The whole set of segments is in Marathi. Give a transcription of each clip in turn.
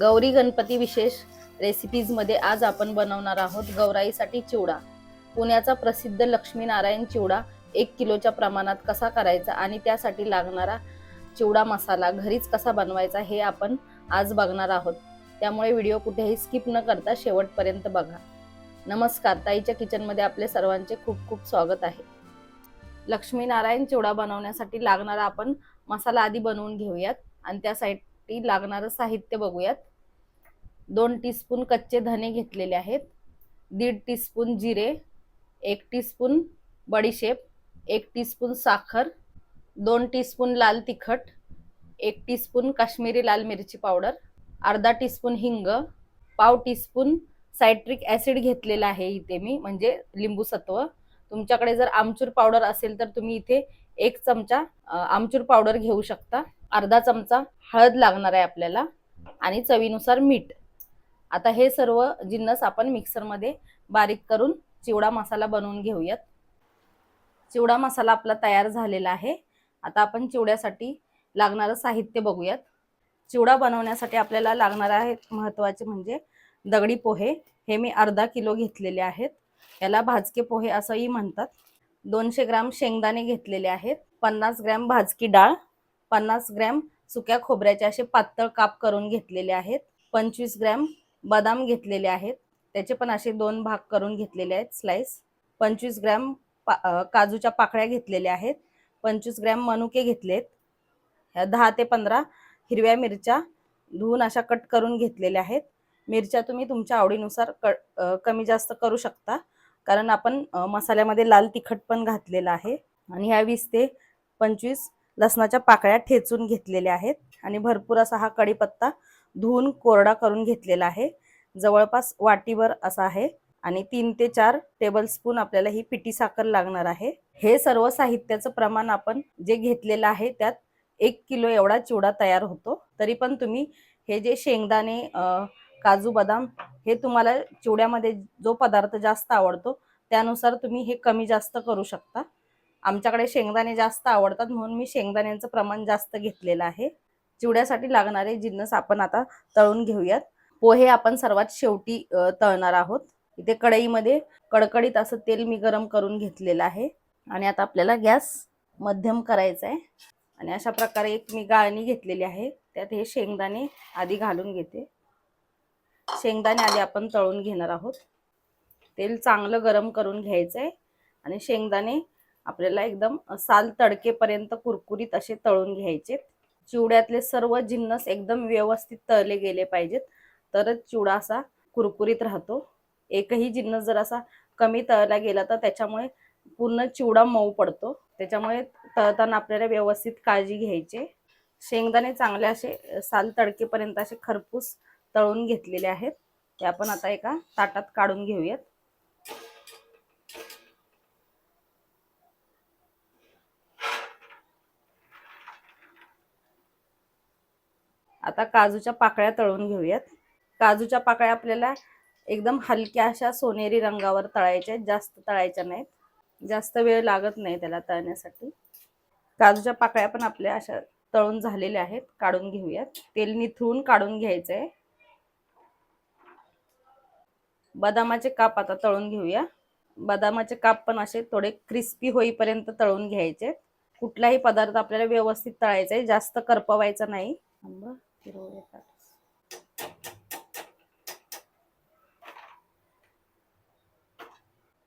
गौरी गणपती विशेष रेसिपीजमध्ये आज आपण बनवणार आहोत गौराईसाठी चिवडा. पुण्याचा प्रसिद्ध लक्ष्मीनारायण चिवडा एक किलोच्या प्रमाणात कसा करायचा आणि त्यासाठी लागणारा चिवडा मसाला घरीच कसा बनवायचा हे आपण आज बघणार आहोत. त्यामुळे व्हिडिओ कुठेही स्किप न करता शेवटपर्यंत बघा. नमस्कार ताईच्या किचनमध्ये आपले सर्वांचे खूप खूप स्वागत आहे. लक्ष्मीनारायण चिवडा बनवण्यासाठी लागणारा आपण मसाला आधी बनवून घेऊयात आणि त्यासाठी लागणारं साहित्य बघूयात. दोन टीस्पून कच्चे धने घेतलेले आहेत. दीड टीस्पून जिरे एक टीस्पून बडीशेप एक टीस्पून साखर दोन टीस्पून लाल तिखट एक टीस्पून काश्मीरी लाल मिरची पावडर अर्धा टीस्पून हिंग पाव टीस्पून सायट्रिक ॲसिड घेतलेला आहे इथे मी म्हणजे लिंबू सत्व. तुमच्याकडे जर आमचूर पावडर असेल तर तुम्ही इथे एक चमचा आमचूर पावडर घेऊ शकता. अर्धा चमचा हळद लागणार आहे आपल्याला आणि चवीनुसार मीठ. आता हे सर्व जिन्नस आपण मिक्सरमध्ये बारीक करून चिवडा मसाला बनवून घेऊयात. चिवडा मसाला आपला तयार झालेला आहे. आता आपण चिवड्यासाठी लागणारं साहित्य बघूयात. चिवडा बनवण्यासाठी आपल्याला लागणार आहे महत्त्वाचे म्हणजे दगडी पोहे. हे मी अर्धा किलो घेतलेले आहेत. याला भाजके पोहे असंही म्हणतात. दोनशे ग्राम शेंगदाणे घेतलेले आहेत. पन्नास ग्रॅम भाजकी डाळ. पन्नास ग्रॅम सुक्या खोबऱ्याचे असे पातळ काप करून घेतलेले आहेत. पंचवीस ग्रॅम बदाम घेतलेले आहेत. त्याचे पण असे दोन भाग करून घेतलेले आहेत स्लाइस. पंचवीस ग्रॅम पा काजूच्या पाकळ्या घेतलेल्या आहेत. पंचवीस ग्रॅम मनुके घेतलेत. दहा ते पंधरा हिरव्या मिरच्या धुवून अशा कट करून घेतलेल्या आहेत. मिरच्या तुम्ही तुमच्या आवडीनुसार क कमी जास्त करू शकता. कारण आपण मसाल्यामध्ये लाल तिखट पण घातलेलं आहे. आणि ह्या वीस ते पंचवीस लसणाच्या पाकळ्या ठेचून घेतलेल्या आहेत आणि भरपूर असा हा कढीपत्ता धुवून कोरडा करून घेतलेला आहे. जवळपास वाटीभर असा आहे आणि तीन ते चार टेबलस्पून आपल्याला ही पिठी साखर लागणार आहे. हे सर्व साहित्याचं प्रमाण आपण जे घेतलेलं आहे त्यात एक किलो एवढा चिवडा तयार होतो. तरी पण तुम्ही हे जे शेंगदाणे काजू बदाम हे तुम्हाला चिवड्यामध्ये जो पदार्थ जास्त आवडतो त्यानुसार तुम्ही हे कमी जास्त करू शकता. आमच्याकडे शेंगदाणे जास्त आवडतात म्हणून मी शेंगदाण्यांचं प्रमाण जास्त घेतलेलं आहे. चिवड्यासाठी लागणारे जिन्नस आपण आता तळून घेऊयात. पोहे आपण सर्वात शेवटी तळणार आहोत. इथे कढईमध्ये कडकडीत असं तेल मी गरम करून घेतलेलं आहे. आणि आता आपल्याला गॅस मध्यम करायचा आहे. आणि अशा प्रकारे एक मी गाळणी घेतलेली आहे. त्यात हे शेंगदाणे आधी घालून घेते. शेंगदाणे आधी आपण तळून घेणार आहोत. तेल चांगलं गरम करून घ्यायचं आहे. आणि शेंगदाणे आपल्याला एकदम साल तडकेपर्यंत कुरकुरीत असे तळून घ्यायचे चिवड्यातले सर्व जिन्नस एकदम व्यवस्थित तळले गेले पाहिजेत. तरच चिवडा असा कुरकुरीत राहतो. एकही जिन्नस जर असा कमी तळला गेला तर त्याच्यामुळे पूर्ण चिवडा मऊ पडतो. त्याच्यामुळे तळताना आपल्याला व्यवस्थित काळजी घ्यायची शेंगदाणे चांगले असे साल तडकेपर्यंत असे खरपूस तळून घेतलेले आहेत. ते आपण आता एका ताटात काढून घेऊयात. आता काजूच्या पाकळ्या तळून घेऊयात. काजूच्या पाकळ्या आपल्याला एकदम हलक्या अशा सोनेरी रंगावर तळायच्या जास्त तळायच्या नाहीत. जास्त वेळ लागत नाही त्याला तळण्यासाठी. काजूच्या पाकळ्या पण आपल्या अशा तळून झालेल्या आहेत. काढून घेऊयात. तेल निथळून काढून घ्यायचंय. बदामाचे काप आता तळून घेऊया. बदामाचे काप पण असे थोडे क्रिस्पी होईपर्यंत तळून घ्यायचे कुठलाही पदार्थ आपल्याला व्यवस्थित तळायचा आहे जास्त करपवायचा नाही. थांबा, फिरवूया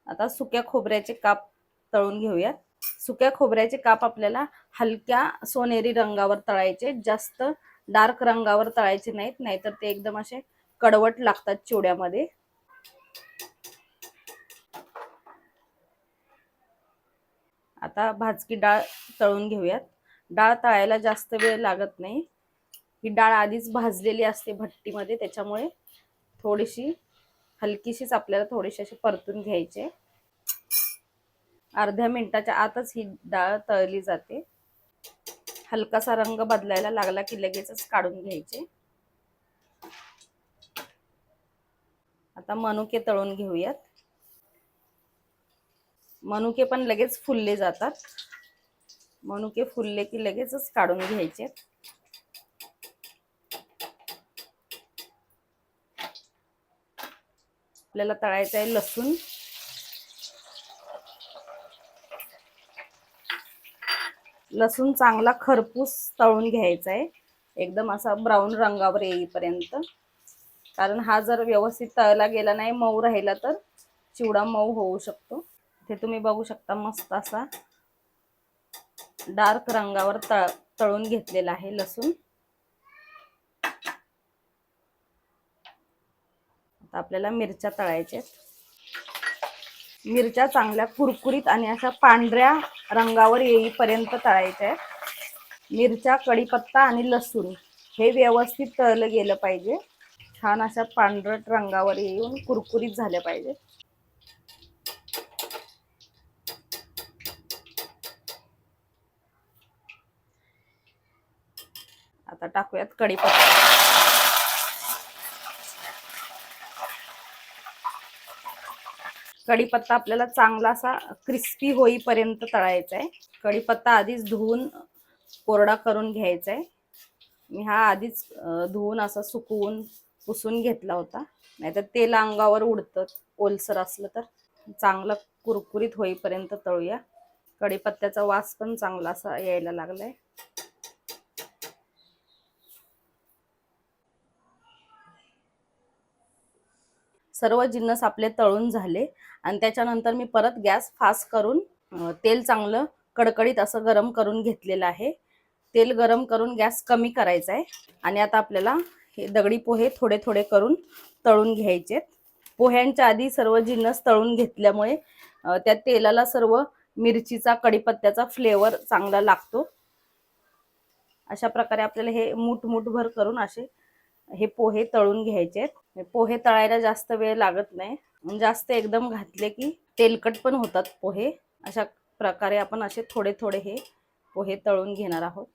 आता सुक्या खोबऱ्याचे काप तळून घेऊयात. सुक्या खोबऱ्याचे काप आपल्याला हलक्या सोनेरी रंगावर तळायचे जास्त डार्क रंगावर तळायचे नाहीत नाहीतर ते एकदम असे कडवट लागतात चिवड्यामध्ये. आता भाजकी डाळ तळून घेऊयात. डाळ तळायला जास्त वेळ लागत नाही. ही डाळ आधीच भाजलेली असते भट्टीमध्ये त्याच्यामुळे थोडीशी हलकीशीच आपल्याला थोडीशी अशी परतून घ्यायचे अर्ध्या मिनिटाच्या आतच ही डाळ तळली जाते. हलकासा रंग बदलायला लागला की लगेचच काढून घ्यायचे. आता मनुके तळून घेऊयात. मनुके पण लगेच फुलले जातात. मनुके फुलले की लगेचच काढून घ्यायचे आपल्याला तळायचं आहे लसूण. लसूण चांगला खरपूस तळून घ्यायचा आहे. एकदम असा ब्राऊन रंगावर येईपर्यंत. कारण हा जर व्यवस्थित तळला गेला नाही मऊ राहिला तर चिवडा मऊ होऊ शकतो. ते तुम्ही बघू शकता मस्त असा डार्क रंगावर तळ तळून घेतलेला आहे लसूण. आता आपल्याला मिरच्या तळायच्या मिरच्या चांगल्या कुरकुरीत आणि अशा पांढऱ्या रंगावर येईपर्यंत तळायच्या आहेत. मिरच्या कढीपत्ता आणि लसूण हे व्यवस्थित तळलं गेलं पाहिजे. छान अशा पांढरट रंगावर येऊन कुरकुरीत झाल्या पाहिजे. आता टाकूयात कढीपत्ता. कढीपत्ता आपल्याला चांगला असा क्रिस्पी होईपर्यंत तळायचा आहे कढीपत्ता आधीच धुवून कोरडा करून घ्यायचा आहे मी हा आधीच धुवून असा सुकवून पुसून घेतला होता. नाहीतर तेल अंगावर उडतं ओलसर असलं तर. चांगलं कुरकुरीत होईपर्यंत तळूया. कढीपत्त्याचा वास पण चांगला असा यायला लागलाय. सर्व जिन्नस आपले तळून झाले. आणि त्याच्यानंतर मी परत गॅस फास्ट करून तेल चांगलं कडकडीत असं गरम करून घेतलेलं आहे. तेल गरम करून गॅस कमी करायचा आहे. आणि आता आपल्याला हे दगडी पोहे थोडे थोडे करून तळून घ्यायचे पोह्यांच्या आधी सर्व जिन्नस तळून घेतल्यामुळे त्या तेलाला सर्व मिरचीचा कडीपत्त्याचा फ्लेवर चांगला लागतो. अशा प्रकारे आपल्याला हे मूठ मूठभर करून असे हे पोहे तळून घ्यायचे पोहे तळायला जास्त वेळ लागत नाही. म्हणजे जास्त एकदम घातले की तेलकट पण होतात पोहे. अशा प्रकारे आपण असे थोडे थोडे हे पोहे तळून घेणार आहोत.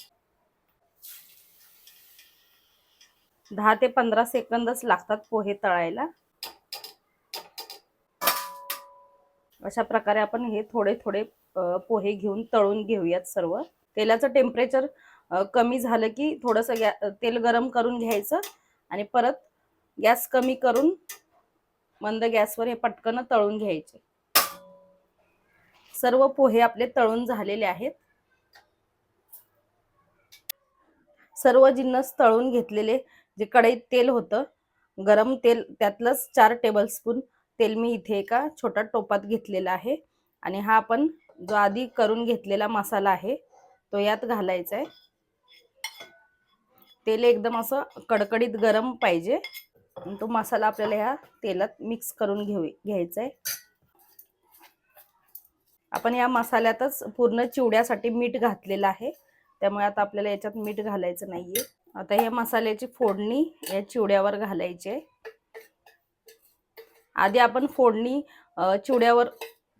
दहा ते पंधरा सेकंदच लागतात पोहे तळायला. अशा प्रकारे आपण हे थोडे थोडे पोहे घेऊन तळून घेऊयात सर्व. तेलाचं टेम्परेचर कमी झालं की थोडंसं गॅ तेल गरम करून घ्यायचं. आणि परत गॅस कमी करून मंद गॅसवर हे पटकन तळून घ्यायचे. सर्व पोहे आपले तळून झालेले आहेत. सर्व जिन्नस तळून घेतलेले जे कढईत तेल होतं गरम तेल त्यातलंच चार टेबलस्पून तेल मी इथे एका छोट्या टोपात घेतलेला आहे. आणि हा आपण जो आधी करून घेतलेला मसाला आहे तो यात घालायचा आहे. तेल एकदम असं कडकडीत गरम पाहिजे. तो मसाला आपल्याला ह्या तेलात मिक्स करून घेऊ घ्यायचा आहे आपण या मसाल्यातच पूर्ण चिवड्यासाठी मीठ घातलेलं आहे. त्यामुळे आता आपल्याला याच्यात मीठ घालायचं नाहीये. आता या मसाल्याची फोडणी या चिवड्यावर घालायची आहे आधी आपण फोडणी चिवड्यावर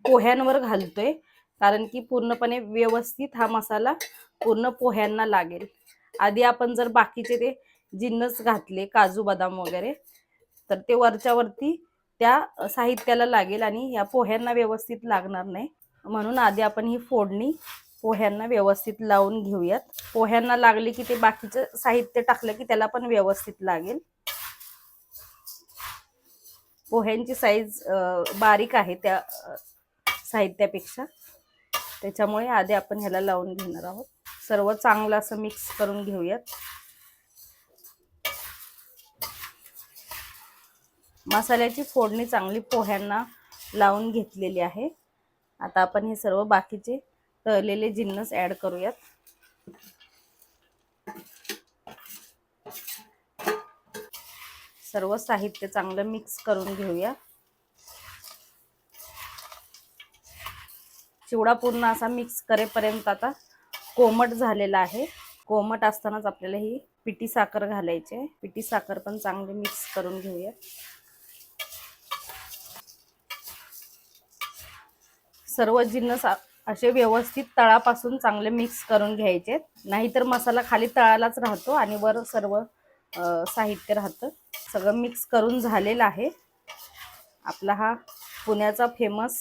पोह्यांवर घालतोय. कारण की पूर्णपणे व्यवस्थित हा मसाला पूर्ण पोह्यांना लागेल. आधी आपण जर बाकीचे ते जिन्नस घातले काजू बदाम वगैरे तर ते वरच्या वरती त्या साहित्याला लागेल आणि या पोह्यांना व्यवस्थित लागणार नाही. म्हणून आधी आपण ही फोडणी पोह्यांना व्यवस्थित लावून घेऊयात. पोह्यांना लागले की ते बाकीचं साहित्य टाकलं की त्याला पण व्यवस्थित लागेल. पोह्यांची साईज बारीक आहे त्या साहित्यापेक्षा. त्याच्यामुळे आधी आपण ह्याला लावून घेणार आहोत. सर्व चांगलं असं मिक्स करून घेऊयात. मसाल्याची फोडणी चांगली पोह्यांना लावून घेतलेली आहे. आता आपण हे सर्व बाकीचे तळलेले जिन्नस ॲड करूयात. सर्व साहित्य चांगलं मिक्स करून घेऊया. चिवडा पूर्ण असा मिक्स करेपर्यंत आता कोमट झालेला आहे. कोमट असतानाच आपल्याला ही पिठी साखर घालायची आहे. पिठी साखर पण चांगली मिक्स करून घेऊया सर्व जिन्नस असे व्यवस्थित तळापासून चांगले मिक्स करून घ्यायचे नाहीतर मसाला खाली तळालाच राहतो आणि वर सर्व साहित्य राहतं. सगळं मिक्स करून झालेलं आहे. आपला हा पुण्याचा फेमस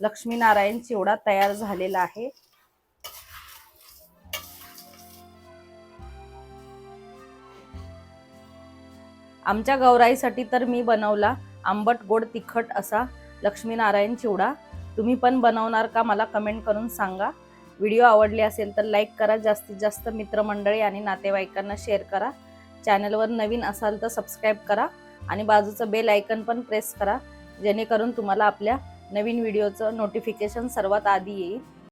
लक्ष्मीनारायण चिवडा तयार झालेला आहे. आमच्या गौराईसाठी तर मी बनवला आंबट गोड तिखट असा लक्ष्मीनारायण चिवडा. तुम्ही पण बनवणार का मला कमेंट करून सांगा. व्हिडिओ आवडले असेल तर लाईक करा. जास्तीत जास्त मित्रमंडळी आणि नातेवाईकांना शेअर करा. चॅनलवर नवीन असाल तर सबस्क्राईब करा आणि बाजूचं बेल आयकन पण प्रेस करा. जेणेकरून तुम्हाला आपल्या नवीन व्हिडिओचं नोटिफिकेशन सर्वात आधी येईल.